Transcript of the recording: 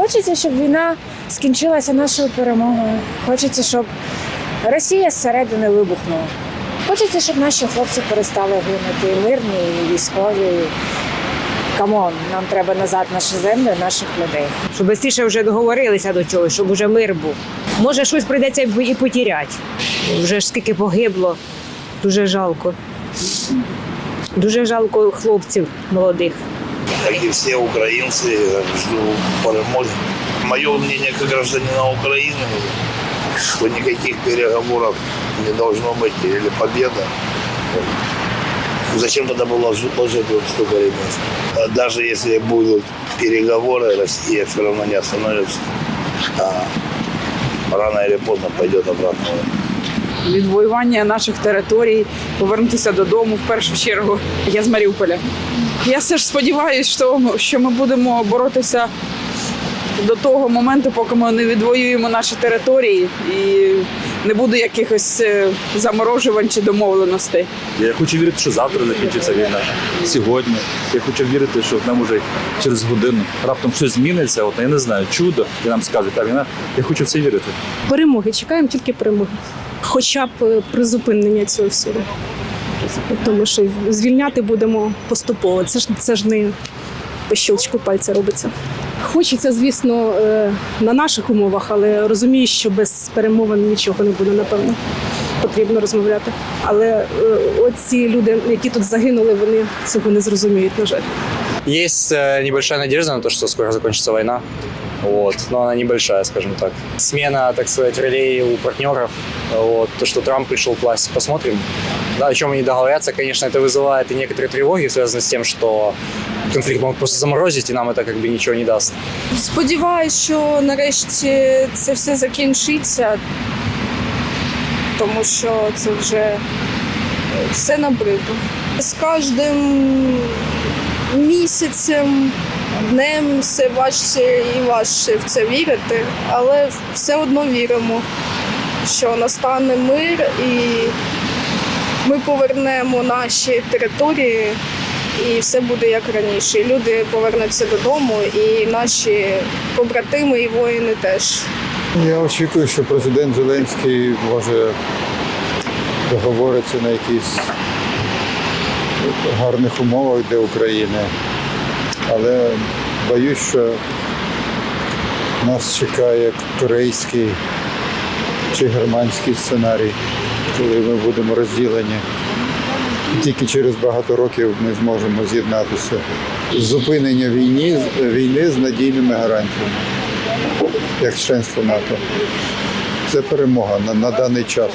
Хочеться, щоб війна скінчилася нашою перемогою. Хочеться, щоб Росія зсередини вибухнула. Хочеться, щоб наші хлопці перестали гинути, мирні, і військові. Камон, нам треба назад наші землі, наших людей. щоб швидше вже договорилися до чогось, щоб вже мир був. Може, щось прийдеться і потіряти. Вже ж скільки погибло, дуже жалко. Дуже жалко хлопців молодих как и все украинцы, жду перемоги. Мое мнение как гражданина Украины, что никаких переговоров не должно быть или победа. Зачем тогда было ложить вот столько времени? А Даже если будут переговоры, Россия все равно не остановится. А рано или поздно пойдет обратно. відвоювання наших територій, повернутися додому в першу чергу. Я з Маріуполя. Я все ж сподіваюся, що, що ми будемо боротися до того моменту, поки ми не відвоюємо наші території і не буде якихось е, заморожувань чи домовленостей. Я хочу вірити, що завтра закінчиться війна. Сьогодні. Я хочу вірити, що нам уже через годину раптом щось зміниться. От я не знаю, чудо, і нам скажуть, та війна. Я хочу в це вірити. перемоги. Чекаємо тільки перемоги. Хоча б е, призупинення цього всього. Тому що звільняти будемо поступово. Це ж це ж не по щелчку пальця робиться. Хочеться, звісно, е, на наших умовах, але розумію, що без перемовин нічого не буде, напевно. Потрібно розмовляти. Але е, оці люди, які тут загинули, вони цього не зрозуміють, на жаль. Есть э, небольшая надежда на то, что скоро закончится война. Вот, но она небольшая, скажем так. Смена, так сказать, ролей у партнеров. Вот, то, что Трамп пришел к власти, посмотрим. Да, о чем они договорятся, конечно, это вызывает и некоторые тревоги, связанные с тем, что конфликт могут просто заморозить, и нам это как бы ничего не даст. Сподіваюсь, що нарешті це все закінчиться, тому що це вже все набридло. З кожним місяцем, днем все важче і важче в це вірити, але все одно віримо, що настане мир і ми повернемо наші території. І все буде як раніше. І люди повернуться додому, і наші побратими і воїни теж. Я очікую, що президент Зеленський може договориться на якісь гарних умовах для України. Але боюсь, що нас чекає корейський чи германський сценарій, коли ми будемо розділені. Тільки через багато років ми зможемо з'єднатися. Зупинення війни, війни з надійними гарантіями як членство НАТО. Це перемога на, на даний час.